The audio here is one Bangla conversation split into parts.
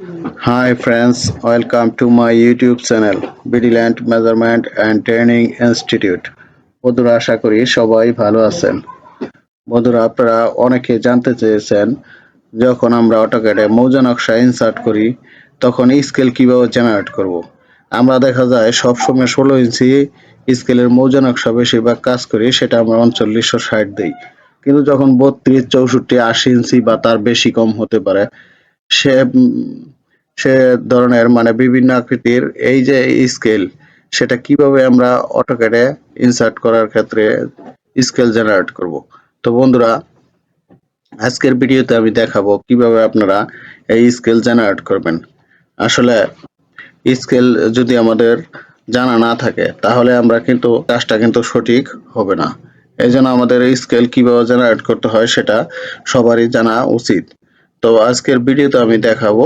Hi friends, welcome to my YouTube channel Bidiland Measurement and Training Institute. বন্ধুরা আশা করি সবাই ভালো আছেন বন্ধুরা আপনারা অনেকে জানতে চেয়েছেন যখন আমরা অটোক্যাডে মৌজা নকশা ইনসার্ট করি তখন স্কেল কীভাবে জেনারেট করব। আমরা দেখা যায় সবসময় ষোলো ইঞ্চি স্কেলের মৌজা নকশা বেশিরভাগ কাজ করি সেটা আমরা উনচল্লিশশো ষাট দিই কিন্তু যখন বত্রিশ চৌষট্টি আশি ইঞ্চি বা তার বেশি কম হতে পারে সে সে ধরনের মানে বিভিন্ন আকৃতির এই যে স্কেল সেটা কীভাবে আমরা অটোক্যাডে ইনসার্ট করার ক্ষেত্রে স্কেল জেনারেট করব? তো বন্ধুরা, আজকের ভিডিওতে আমি দেখাবো কীভাবে আপনারা এই স্কেল জেনারেট করবেন। আসলে স্কেল যদি আমাদের জানা না থাকে, তাহলে আমরা কিন্তু কাজটা কিন্তু সঠিক হবে না। এই জন্য আমাদের স্কেল কীভাবে জেনারেট করতে হয় সেটা সবারই জানা উচিত। তো আজকের ভিডিওতে আমি দেখাবো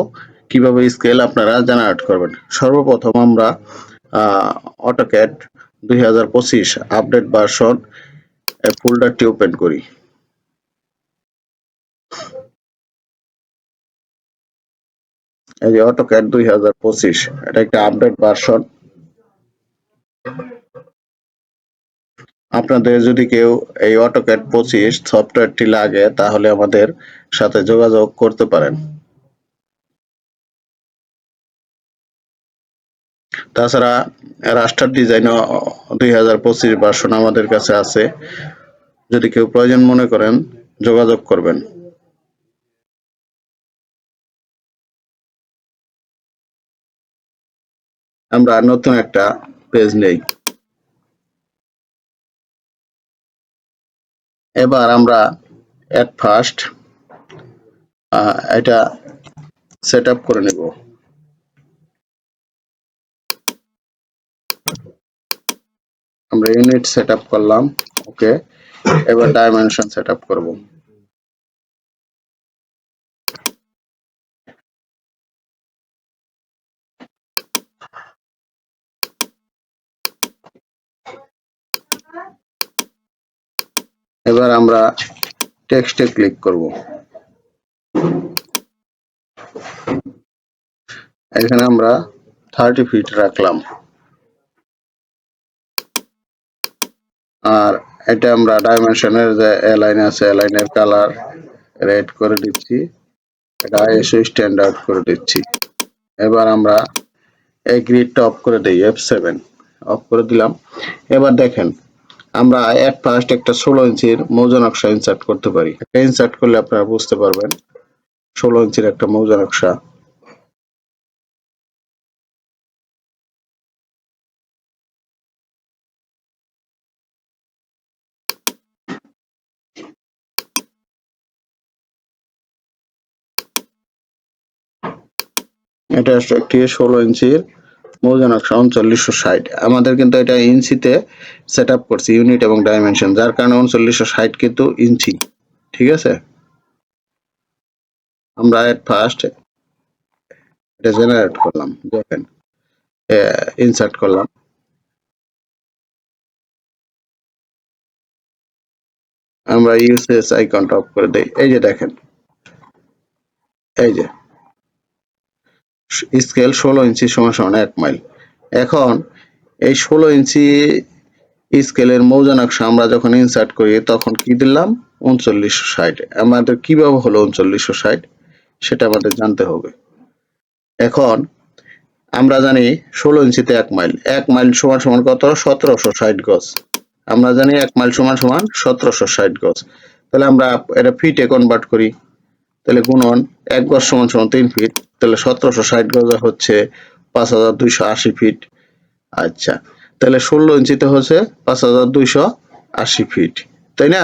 কীভাবে স্কেল আপনারা জেনারেট করবেন। সর্বপ্রথম আমরা অটোক্যাড দুই আপডেট ভার্সন ফোল্ডারটি ওপেন করি। এই যে অটোক্যাড দুই এটা একটা আপডেট ভার্সন আপনাদের যদি কেউ এই অটোক্যাড পঁচিশ সফটওয়্যারটি লাগে, তাহলে আমাদের সাথে যোগাযোগ করতে পারেন। তাছাড়া রাস্টার ডিজাইন দুই হাজার পঁচিশ ভার্সন আমাদের কাছে আছে। যদি কেউ প্রয়োজন মনে করেন, যোগাযোগ করবেন। আমরা নতুন একটা পেজ নেই। এবার আমরা এট ফার্স্ট এটা সেট আপ করে নেব। আমরা ইউনিট সেট আপ করলাম ওকে এবার ডাইমেনশন সেট আপ করব। এবার আমরা টেক্সটে ক্লিক করব। এখানে আমরা থার্টি ফিট রাখলাম। আর এটা আমরা ডাইমেনশনের যে এলাইন আছে এলাইনের কালার রেড করে দিচ্ছি। এটা আইএসও স্ট্যান্ডার্ড করে দিচ্ছি। এবার আমরা এই অফ করে দিই এফ সেভেন অফ করে দিলাম। এবার দেখেন আমরা এট ফার্স্ট একটা ষোলো ইঞ্চির মৌজা নকশা ইনসার্ট করতে পারি। একটা ইনসার্ট করলে আপনারা বুঝতে পারবেন, ষোলো ইঞ্চির একটা মৌজা নকশা। এটা একটি ষোলো ইঞ্চির মৌজা নকশা উনচল্লিশশো ষাট। আমাদের কিন্তু এটা ইঞ্চিতে সেট আপ করছি ইউনিট এবং ডাইমেনশন যার কারণে উনচল্লিশশো ষাট কিন্তু ইঞ্চি, ঠিক আছে? আমরা এট ফার্স্ট এটা জেনারেট করলাম, দেখেন ইনসার্ট করলাম। আমরা ইউসএস আইকনটা অফ করে দেই, এই যে দেখেন, এই যে। স্কেল ষোলো ইঞ্চি সমান সমান এক মাইল। এখন এই ষোলো ইঞ্চি স্কেলের মৌজা নকশা আমরা যখন ইনসার্ট করি, তখন কি দিলাম? উনচল্লিশশো ষাট। আমাদের কীভাবে হলো উনচল্লিশশো ষাট? সেটা আমাদের জানতে হবে। এখন আমরা জানি ষোলো ইঞ্চিতে এক মাইল। এক মাইল সমান সমান কত? সতেরোশো ষাট গজ। আমরা জানি এক মাইল সমান সমান সতেরোশো ষাট গজ। তাহলে আমরা এটা ফিটে কনভার্ট করি। তাহলে গুণন এক গজ সমান সমান তিন ফিট তাহলে সতেরোশো ষাট গজ হচ্ছে পাঁচ হাজার দুইশো আশি ফিট আচ্ছা তাহলে ষোলো ইঞ্চিতে হচ্ছে পাঁচ হাজার দুইশো আশি ফিট তাই না?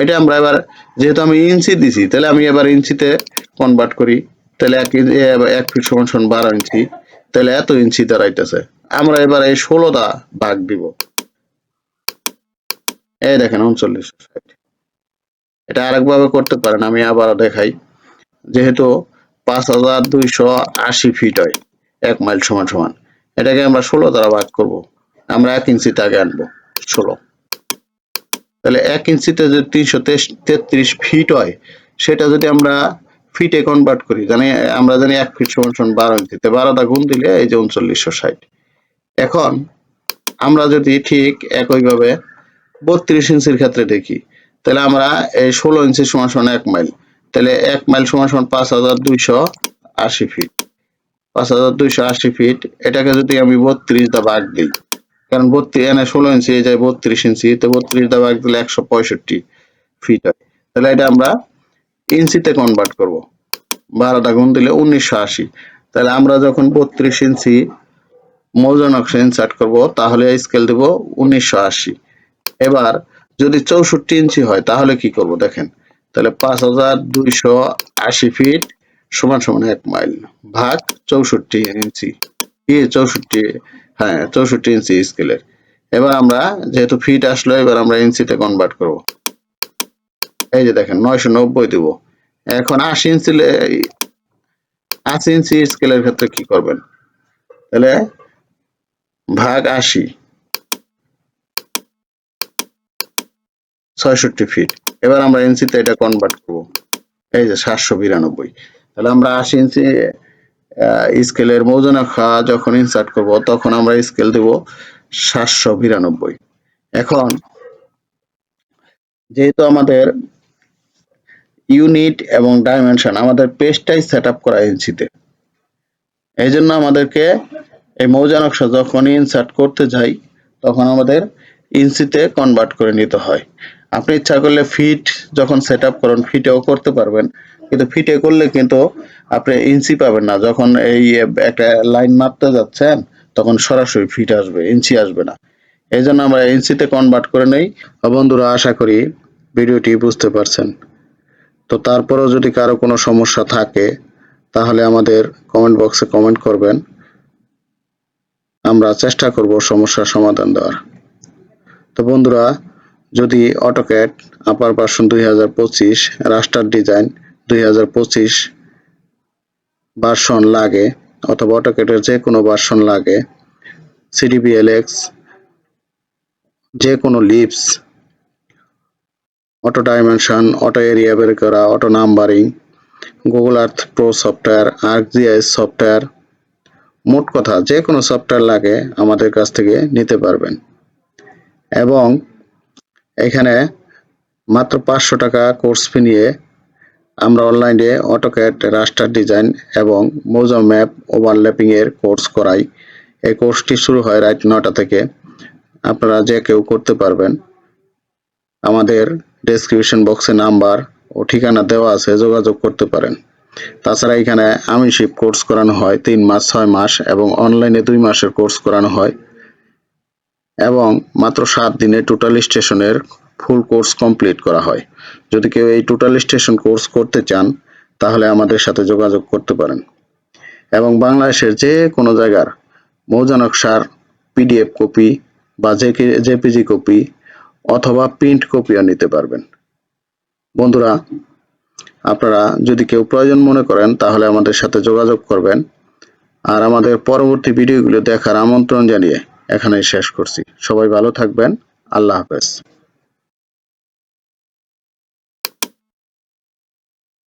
এটা আমরা এবার যেহেতু আমি ইঞ্চি দিছি, তাহলে আমি এবার ইঞ্চিতে কনভার্ট করি। তাহলে এক এক ফিট সমান সমান বারো ইঞ্চি, তাহলে এত ইঞ্চি দাঁড়াইতেছে। আমরা এবার এই ষোলোটা ভাগ দিব। এই দেখেন, উনচল্লিশশো ষাট। এটা আরেকভাবে করতে পারেন, আমি আবার দেখাই। যেহেতু পাঁচ হাজার দুইশো আশি ফিট হয়, এক মাইল সমান সমান। এটাকে আমরা ষোলো দ্বারা ভাগ করব। আমরা এক ইঞ্চিতে আগে আনব, ষোলো। তাহলে এক ইঞ্চিতে যদি তিনশো তেত্রিশ ফিট হয়, সেটা যদি আমরা ফিটে কনভার্ট করি, জানি, আমরা জানি এক ফিট সমান সমান বারো ইঞ্চিতে। বারোটা গুণ দিলে এই যে উনচল্লিশশো ষাট। এখন আমরা যদি ঠিক একইভাবে বত্রিশ ইঞ্চির ক্ষেত্রে দেখি তাহলে আমরা এই ষোলো ইঞ্চি সমান সমান এক মাইল। তাহলে এক মাইল সমান সমান পাঁচ হাজার দুইশো আশি ফিট পাঁচ হাজার দুইশো আশি ফিট এটাকে যদি আমি বত্রিশ দা ভাগ দিই, কারণ বত্রিশ এনে ষোলো ইঞ্চি, এই যায় বত্রিশ ইঞ্চি, তো বত্রিশ দা ভাগ দিলে একশো পঁয়ষট্টি ফিট হয়। তাহলে এটা আমরা ইঞ্চিতে কনভার্ট করব। বারোটা গুণ দিলে উনিশশো আশি। তাহলে আমরা যখন বত্রিশ ইঞ্চি মৌজন অংশ ইনসার্ট করব, তাহলে স্কেল দেব উনিশশো আশি। এবার যদি চৌষট্টি ইঞ্চি হয়, তাহলে কি করব দেখেন? তাহলে পাঁচ হাজার দুইশো আশি ফিট সমান সমান এক মাইল ভাগ চৌষট্টি ইঞ্চি। চৌষট্টি হ্যাঁ চৌষট্টি ইঞ্চি স্কেলের। এবার আমরা যেহেতু ফিট আসলো, এবার আমরা ইঞ্চিতে কনভার্ট করব। এই যে দেখেন, নয়শো নব্বই দিব। এখন আশি ইঞ্চি আশি ইঞ্চি স্কেলের ক্ষেত্রে কি করবেন? তাহলে ভাগ আশি। ছয়ষট্টি ফিট এবার আমরা ইঞ্চিতে এটা কনভার্ট করব। এই যে সাতশো বিরানব্বই। তাহলে আমরা আশি ইঞ্চি স্কেলের মৌজনাখা যখন ইনসার্ট করব, তখন আমরা স্কেল দেব সাতশো বিরানব্বই। এখন, যেহেতু আমাদের ইউনিট এবং ডাইমেনশন আমাদের পেজটাই সেট আপ করা ইঞ্চিতে। এই জন্য আমাদেরকে এই মৌজা নকশা যখন ইনসার্ট করতে যাই, তখন আমাদের ইঞ্চিতে কনভার্ট করে নিতে হয়। আপনি ইচ্ছা করলে ফিট যখন সেট আপ করেন ফিটেও করতে পারবেন। কিন্তু ফিটে করলে কিন্তু আপনি ইঞ্চি পাবেন না। যখন এই একটা লাইন মারতে যাচ্ছেন, তখন সরাসরি ফিট আসবে ইঞ্চি আসবে না। এই জন্য আমরা ইঞ্চিতে কনভার্ট করে নেই। বন্ধুরা, আশা করি ভিডিওটি বুঝতে পারছেন। তো তারপরেও যদি কারও কোনো সমস্যা থাকে, তাহলে আমাদের কমেন্ট বক্সে কমেন্ট করবেন। আমরা চেষ্টা করব সমস্যার সমাধান দেওয়ার। তো বন্ধুরা যদি অটোক্যাট আপার ভার্সন দুই হাজার পঁচিশ রাস্টার ডিজাইন দুই হাজার পঁচিশ ভার্সন লাগে, অথবা অটোক্যাটের যে কোনো ভার্সন লাগে সিডিবিএলএক্স যে কোনো লিপস অটো ডাইমেনশন অটো এরিয়া বের করা auto numbering Google Earth Pro software ArcGIS software মোট কথা যে কোনো সফটওয়্যার লাগে আমাদের কাছ থেকে নিতে পারবেন। এবং এখানে মাত্র পাঁচশো টাকা কোর্স ফি নিয়ে আমরা অনলাইনে অটোক্যাট রাস্টার ডিজাইন এবং মৌজা ম্যাপ ওভারল্যাপিং এর কোর্স করাই। এই কোর্সটি শুরু হয় রাত নটা থেকে। আপনারা যে কেউ করতে পারবেন, আমাদের ডেসক্রিপশন বক্সে নাম্বার ও ঠিকানা দেওয়া আছে, যোগাযোগ করতে পারেন। তাছাড়া এখানে আমিনশিপ কোর্স করানো হয়, তিন মাস, ছয় মাস এবং অনলাইনে দুই মাসের কোর্স করানো হয়। এবং মাত্র সাত দিনে টোটাল স্টেশনের ফুল কোর্স কমপ্লিট করা হয়। যদি কেউ এই টোটাল স্টেশন কোর্স করতে চান, তাহলে আমাদের সাথে যোগাযোগ করতে পারেন। এবং বাংলাদেশের যে কোনো জায়গার মৌজা নকশার পিডিএফ কপি বা জে জেপিজি কপি অথবা প্রিন্ট কপিও নিতে পারবেন। বন্ধুরা, আপনারা যদি কেউ প্রয়োজন মনে করেন, তাহলে আমাদের সাথে যোগাযোগ করবেন। আর আমাদের পরবর্তী ভিডিওগুলো দেখার আমন্ত্রণ জানিয়ে এখানেই শেষ করছি। সবাই ভালো থাকবেন। আল্লাহ হাফেজ।